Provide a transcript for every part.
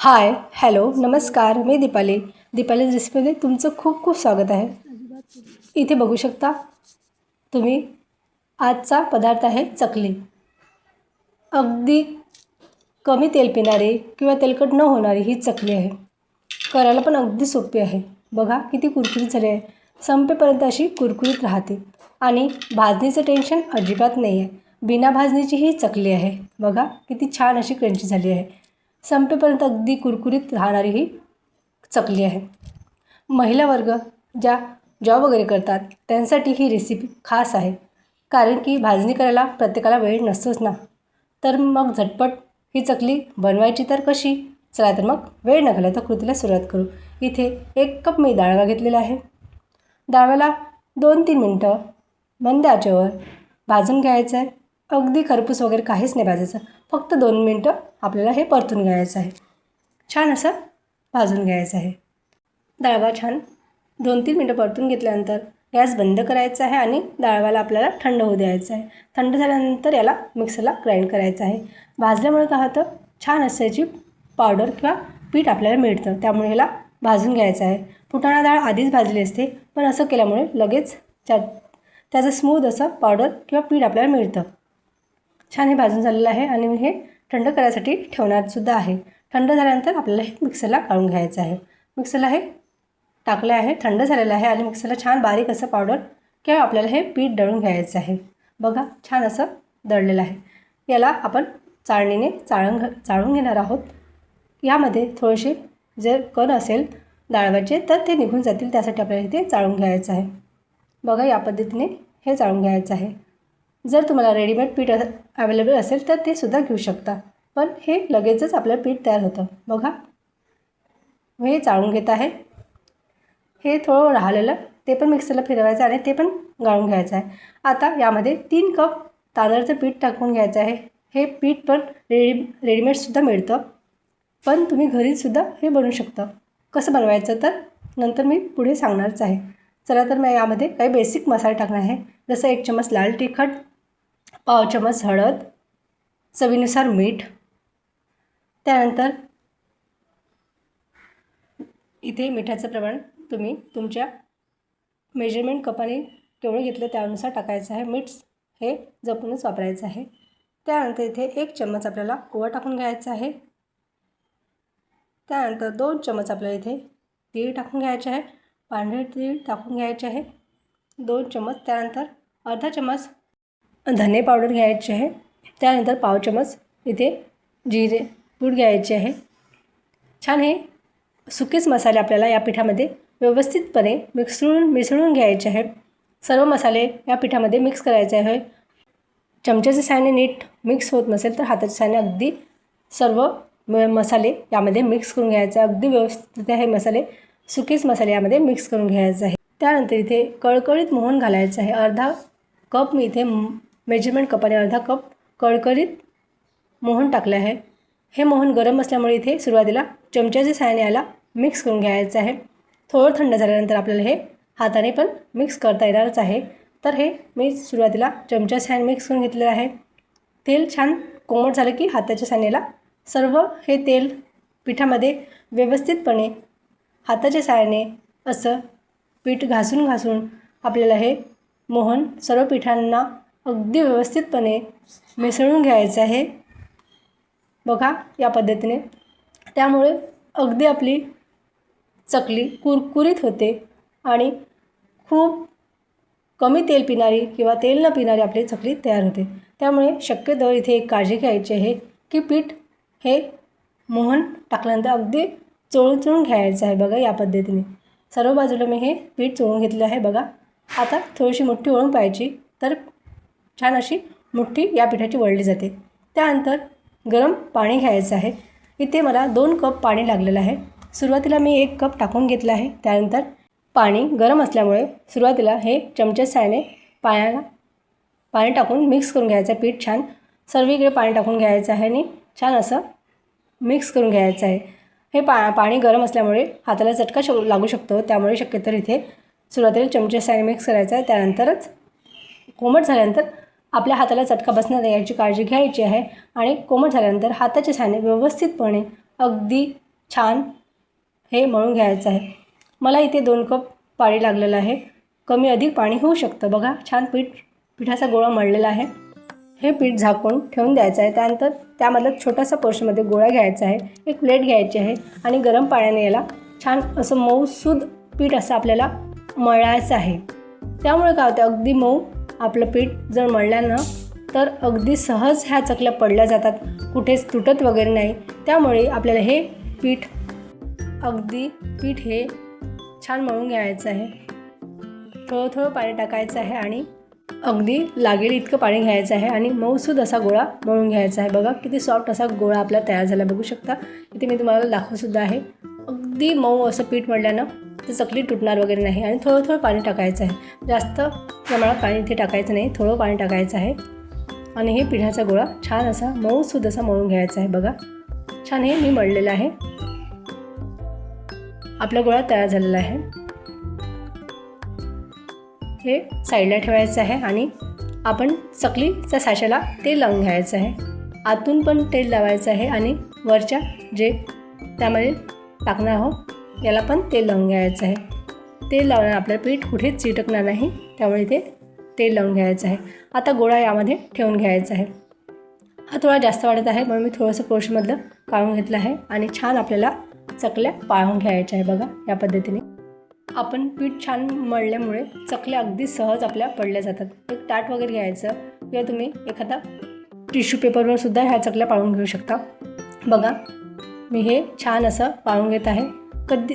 Hi hello नमस्कार मी दीपाली. दीपाली रेसिपीमध्ये तुमचं खूप खूप स्वागत आहे. इथे बघू शकता तुम्ही आजचा पदार्थ आहे चकली. अगदी कमी तेल पिणारी किंवा तेलकट न होणारी ही चकली आहे. करायला पण अगदी सोपी आहे. बघा किती कुरकुरीत झाली आहे. संपेपर्यंत अशी कुरकुरीत राहते. आणि भाजणीचं टेन्शन अजिबात नाही आहे बिना भाजणीची ही चकली आहे. बघा किती छान अशी क्रंची झाली आहे. संपेपर्यंत अगदी कुरकुरीत राहणारी ही चकली आहे. महिला वर्ग ज्या जॉब वगैरे करतात त्यांसाठी ही रेसिपी खास आहे. कारण की भाजणी करायला प्रत्येकाला वेळ नसतोच ना. तर मग झटपट ही चकली बनवायची तर कशी? चला तर मग वेळ न घालवता कृतीला सुरुवात करू. इथे एक कप मी डाळवा घेतलेला आहे. डाळव्याला दोन तीन मिनटं मंद आचेवर भाजून घ्यायचं आहे अगदी खरपूस वगैरे काहीच नाही भाजायचं. फक्त दोन मिनटं आपल्याला हे परतून घ्यायचं आहे. छान असं भाजून घ्यायचं आहे. डाळवा छान दोन तीन मिनटं परतून घेतल्यानंतर गॅस बंद करायचा आहे आणि डाळवाला आपल्याला थंड होऊ द्यायचं आहे. थंड झाल्यानंतर याला मिक्सरला ग्राइंड करायचं आहे. भाजल्यामुळे काय होतं? छान असं याची पावडर किंवा पीठ आपल्याला मिळतं. त्यामुळे ह्याला भाजून घ्यायचं आहे. फुटाणा डाळ आधीच भाजली असते पण असं केल्यामुळे लगेच त्या त्याचं स्मूथ असं पावडर किंवा पीठ आपल्याला मिळतं. छान हे भाजून झालेलं आहे आणि मी हे थंड करायसाठी ठेवणारसुद्धा आहे. थंड झाल्यानंतर आपल्याला हे मिक्सरला काढून घ्यायचं आहे. मिक्सरला हे टाकलं आहे थंड झालेलं आहे आणि मिक्सरला छान बारीक असं पावडर किंवा आपल्याला हे पीठ दळून घ्यायचं आहे. बघा छान असं दळलेलं आहे. याला आपण चाळणीने चाळून घ चाळून घेणार आहोत. यामध्ये थोडेसे जर कण असेल डाळवायचे तर ते निघून जातील. त्यासाठी आपल्याला इथे चाळून घ्यायचं आहे. बघा या पद्धतीने हे चाळून घ्यायचं आहे. जर तुम्हाला रेडीमेड पीठ अवेलेबल असेल तर ते सुद्धा घेऊ शकता. पण हे लगेचच आपलं पीठ तयार होतं. बघा. मी हे चाळून घेत आहे. हे थोडं राहिलेलं ते पण मिक्सरला फिरवायचं आणि ते पण गाळून घ्यायचं आहे. आता यामध्ये तीन कप तांदळाचं पीठ टाकून घ्यायचं आहे. हे पीठ पण रेडी रेडीमेडसुद्धा मिळतं. पण तुम्ही घरीसुद्धा हे बनवू शकता. कसं बनवायचं तर नंतर मी पुढे सांगणारच आहे. चला तर मी यामध्ये काही बेसिक मसाले टाकणार आहे. जसं एक चम्मच लाल तिखट पाव चमच हळद चवीनुसार मीठ त्यानंतर इथे मिठाचं प्रमाण तुम्ही तुमच्या मेजरमेंट कपाने केवढं घेतलं त्यानुसार टाकायचं आहे. मीठ हे जपूनच वापरायचं आहे. त्यानंतर इथे एक चम्मच आपल्याला ओवा टाकून घ्यायचा आहे. त्यानंतर दोन चम्मच आपल्याला इथे तीळ टाकून घ्यायचे आहे. पांढरे तीळ टाकून घ्यायचे आहे. दोन चम्मच त्यानंतर अर्धा चम्मच धने पावडर घ्यायची आहे. त्यानंतर पाव चमच इथे जिरे पूड घ्यायचे आहे. छान हे सुकेच मसाले आपल्याला या पिठामध्ये व्यवस्थितपणे मिसळून मिसळून घ्यायचे आहे सर्व मसाले या पिठामध्ये मिक्स करायचे आहे. चमच्याच्या सायने नीट मिक्स होत नसेल तर हाताच्या सायने अगदी सर्व म मसाले यामध्ये मिक्स करून घ्यायचे. आहे अगदी व्यवस्थित हे मसाले सुकेच मसाले यामध्ये मिक्स करून घ्यायचे आहे. त्यानंतर इथे कळकळीत मोहन घालायचं आहे. अर्धा कप मी इथे मेजरमेंट कपाने अर्धा कप कळकळीत मोहन टाकलं आहे. हे मोहन गरम असल्यामुळे इथे सुरुवातीला चमच्याच्या साहाय्याने याला मिक्स करून घ्यायचं आहे. थोडं थंड झाल्यानंतर आपल्याला हे हाताने पण मिक्स करता येणारच आहे. तर हे मी सुरुवातीला चमच्या साहाय्याने मिक्स करून घेतलेलं आहे. तेल छान कोमट झालं की हाताच्या साहाय्याला सर्व हे तेल पिठामध्ये व्यवस्थितपणे हाताच्या साहाय्याने असं पीठ घासून घासून आपल्याला हे मोहन सर्व पिठांना अगदी व्यवस्थितपणे मिसळून घ्यायचं आहे. बघा या पद्धतीने. त्यामुळे अगदी आपली चकली कुरकुरीत होते आणि खूप कमी तेल पिणारी किंवा तेल न पिणारी आपली चकली तयार होते. त्यामुळे शक्यतो इथे एक काळजी घ्यायची आहे की पीठ हे मोहन टाकल्यानंतर अगदी चोळून चोळून घ्यायचं आहे. बघा या पद्धतीने. सर्व बाजूला मी हे पीठ चोळून घेतलं आहे. बघा. आता थोडीशी मोठी ओळून पाहिजे तर छान अशी मुठ्ठी या पिठाची वळली जाते. त्यानंतर गरम पाणी घ्यायचं आहे. इथे मला दोन कप पाणी लागलेलं आहे. सुरुवातीला मी एक कप टाकून घेतलं आहे. त्यानंतर पाणी गरम असल्यामुळे सुरुवातीला हे चमच्या साहाय्याने पाण्याला पाणी टाकून मिक्स करून घ्यायचं आहे. पीठ छान सर्वीकडे पाणी टाकून घ्यायचं आहे आणि छान असं मिक्स करून घ्यायचं आहे. हे पा पाणी गरम असल्यामुळे हाताला चटका शक लागू शकतो. त्यामुळे शक्यतो इथे सुरुवातीला चमचे साहाय्याने मिक्स करायचं आहे. त्यानंतरच कोमट झाल्यानंतर आपल्या हाताला चटका बसणार नाही याची काळजी घ्यायची आहे आणि कोमट झाल्यानंतर हाताचे छाने व्यवस्थितपणे अगदी छान हे मळून घ्यायचं आहे. मला इथे दोन कप पाणी लागलेलं आहे. कमी अधिक पाणी होऊ शकतं. बघा छान पीठ पिठाचा गोळा मळलेला आहे. हे पीठ झाकून ठेवून द्यायचं आहे. त्यानंतर त्यामधलं छोटासा पोर्शनमध्ये गोळा घ्यायचा आहे. एक प्लेट घ्यायची आहे आणि गरम पाण्याने याला छान असं मऊसूद पीठ असं आपल्याला मळायचं आहे. त्यामुळे काय होतं? अगदी मऊ आपलं पीठ जर मळल्यानं तर अगदी सहज ह्या चकल्या पडल्या जातात. कुठेच तुटत वगैरे नाही. त्यामुळे आपल्याला हे पीठ अगदी पीठ हे छान मळून घ्यायचं आहे. थोडं थोडं पाणी टाकायचं आहे आणि अगदी लागेल इतकं पाणी घ्यायचं आहे आणि मऊसूद असा गोळा मळून घ्यायचा आहे. बघा किती सॉफ्ट असा गोळा आपला तयार झाला. बघू शकता. इथे मी तुम्हाला दाखवसुद्धा आहे. अगदी मऊ असं पीठ मळल्यानं ते चकली तुटणार वगैरे नाही आणि थोडं थोडं पाणी टाकायचं आहे. जास्त प्रमाणात पाणी इथे टाकायचं नाही थोडं पाणी टाकायचं आहे. आणि हे पिठाचा गोळा छान असा मऊसूद असा मळून घ्यायचा आहे बघा. छान हे मी मळलेलं आहे. आपला गोळा तयार झालेला आहे. हे साईडला ठेवायचं आहे आणि आपण चकलीच्या साशाला तेल लावून घ्यायचं आहे. आतून पण तेल लावायचं आहे आणि वरच्या जे त्यामध्ये टाकणार आहोत याला पण तेल लावून घ्यायचं आहे. तेल लावल्यानं आपलं पीठ कुठेच चिटकणार नाही त्यामुळे ते तेल लावून घ्यायचं आहे. आता गोळा यामध्ये ठेवून घ्यायचा आहे. हा थोडा जास्त वाढत आहे म्हणून मी थोडंसं पोर्शमधलं काढून घेतलं आहे आणि छान आपल्याला चकल्या पाळून घ्यायच्या आहे बघा या पद्धतीने. आपण पीठ छान मळल्यामुळे चकल्या अगदी सहज आपल्या पडल्या जातात. एक ताट वगैरे घ्यायचं किंवा तुम्ही एखादा टिश्यू पेपरवर सुद्धा ह्या चकल्या पाळून घेऊ शकता. बघा मी हे छान असं पाळून घेत आहे. कधी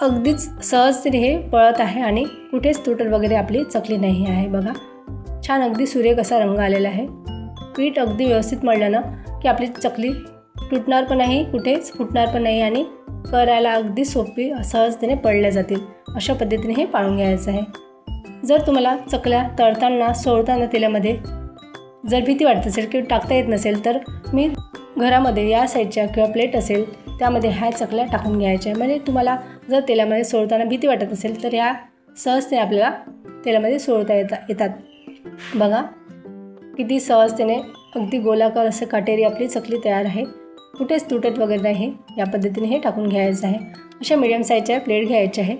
अगदीच सहजतेने हे पळत आहे आणि कुठेच तुटल वगैरे आपली चकली नाही आहे बघा. छान अगदी सुरेख असा रंग आलेला आहे. पीठ अगदी व्यवस्थित मळल्यानं की आपली चकली तुटणार पण नाही कुठेच फुटणार पण नाही आणि करायला अगदी सोपी सहजतेने पडल्या जातील. अशा पद्धतीने हे पाळून घ्यायचं आहे. जर तुम्हाला चकल्या तळताना सोडताना तेलामध्ये जर भीती वाटत असेल किंवा टाकता येत नसेल तर मी घरामध्ये या साईडच्या किंवा प्लेट असेल त्यामध्ये ह्या चकल्या टाकून घ्यायच्या. म्हणजे तुम्हाला जर तेलामध्ये सोडताना भीती वाटत असेल तर ह्या सहजतेने आपल्याला तेलामध्ये सोडता येता येतात. बघा किती सहजतेने अगदी गोलाकार असं काटेरी आपली चकली तयार आहे. कुठेच तुटत वगैरे नाही. या पद्धतीने हे टाकून घ्यायचं आहे. अशा मिडियम साईजच्या प्लेट घ्यायच्या आहे.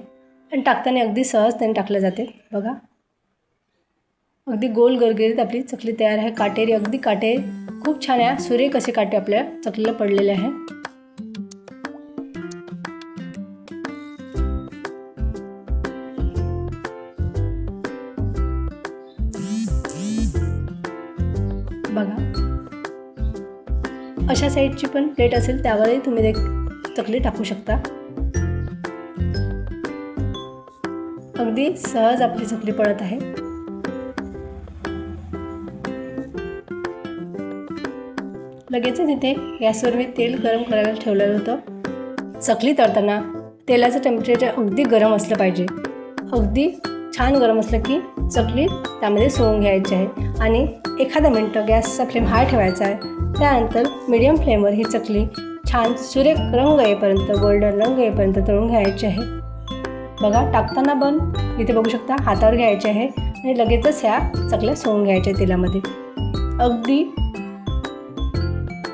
आणि टाकताना अगदी सहजतेने टाकलं जाते. बघा. अगदी गोल गरगरीत आपली चकली तयार आहे. काटेरी अगदी काटे. खूप छान आहे. सुरेख असे काटे आपल्या चकलीला पडलेले आहे. बघा. अशा साईडची पण प्लेट असेल त्यावरही तुम्ही ते चकली टाकू शकता. अगदी सहज आपली चकली पडत आहे. लगेचच इथे गॅसवर मी तेल गरम करायला ठेवलेलं होतं. चकली तळताना तेलाचं टेम्परेचर अगदी गरम असलं पाहिजे. अगदी छान गरम असलं की चकली त्यामध्ये सोडून घ्यायची आहे. आणि एखादा मिनटं गॅसचा फ्लेम हाय ठेवायचा आहे. त्यानंतर मिडियम फ्लेमवर ही चकली छान सुरेख रंग येईपर्यंत गोल्डन रंग येईपर्यंत तळून घ्यायची आहे. बघा टाकताना पण इथे बघू शकता हातावर घ्यायचे आहे आणि लगेचच ह्या चकल्या सोडून घ्यायच्या तेलामध्ये. अगदी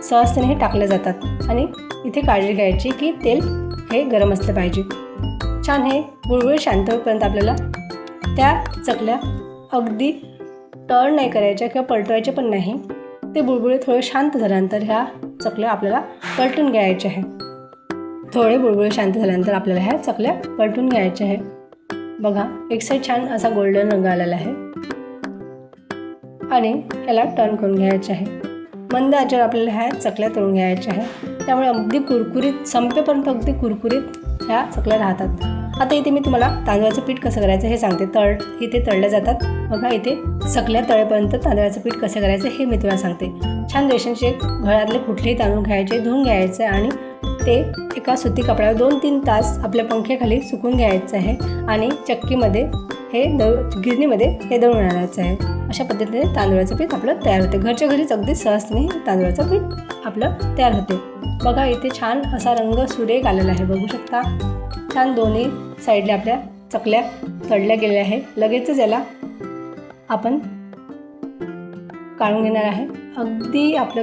सहजतेने हे टाकले जातात. आणि इथे काळजी घ्यायची की तेल हे गरम असलं पाहिजे. छान हे गुळगुळ शांत होईपर्यंत आपल्याला त्या चकल्या अगदी टर्न नाही करायच्या किंवा पलटवायच्या पण नाही. ते बुळबुळे थोडे शांत झाल्यानंतर ह्या चकल्या आपल्याला पलटून घ्यायच्या आहे थोडे बुळबुळे शांत झाल्यानंतर आपल्याला ह्या चकल्या पलटून घ्यायच्या आहे बघा एक साईड छान असा गोल्डन रंग आलेला आहे. आणि याला टर्न करून घ्यायचे आहे. मंद आचेवर आपल्याला ह्या चकल्या तळून घ्यायच्या आहे त्यामुळे अगदी कुरकुरीत संपेपर्यंत अगदी कुरकुरीत ह्या चकल्या राहतात. आता इथे मी तुम्हाला तांदळाचं पीठ कसं करायचं हे सांगते. तळ इथे तळल्या जातात. बघा इथे चकल्या तळेपर्यंत तांदळाचं पीठ कसं करायचं हे मी तुम्हाला सांगते. छान रेशनचे घरातले कुठलेही तांदूळ घ्यायचे धुवून घ्यायचे आणि ते एका सुती कपड्यावर दोन तीन तास आपल्या पंख्याखाली सुकून घ्यायचं आहे आणि चक्कीमध्ये हे दळ गिरणीमध्ये हे दळून आणायचं आहे. अशा पद्धतीने तांदूळाचं पीठ आपलं तयार होते. घरच्या घरीच अगदी सहजतेने तांदूळाचं पीठ आपलं तयार होते. बघा इथे छान असा रंग सुरेख आलेला आहे. बघू शकता छान दोन्ही साईडला आपल्या चकल्या तळल्या गेलेल्या आहे लगेचच याला आपण काढून घेणार आहे. अगदी आपलं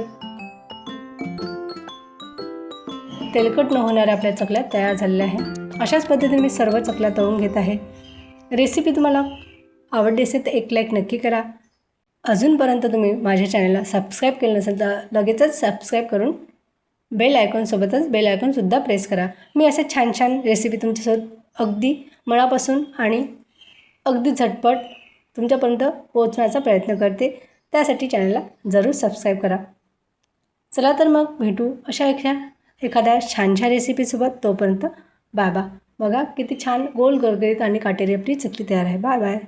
तेलकट न होणाऱ्या आपल्या चकल्या तयार झालेल्या आहे अशाच पद्धतीने मी सर्व चकल्या तळून घेत आहे. रेसिपी तुम्हाला आवडली असेल तर एक लाईक नक्की करा. अजूनपर्यंत तुम्ही माझ्या चॅनलला सबस्क्राईब केलं नसेल तर लगेचच सबस्क्राईब करून बेल आयकॉनसोबतच बेल आयकॉनसुद्धा प्रेस करा. मी असे छान छान रेसिपी तुमच्यासोबत अगदी मनापासून आणि अगदी झटपट तुमच्यापर्यंत पोहोचण्याचा प्रयत्न करते. त्यासाठी चॅनलला जरूर सबस्क्राईब करा. चला तर मग भेटू अशा एखाद्या एखाद्या छानशा रेसिपीसोबत तोपर्यंत बाय बाय बघा किती छान गोल गरगरीत आणि काटेरी आपली चकली तयार आहे. Bye bye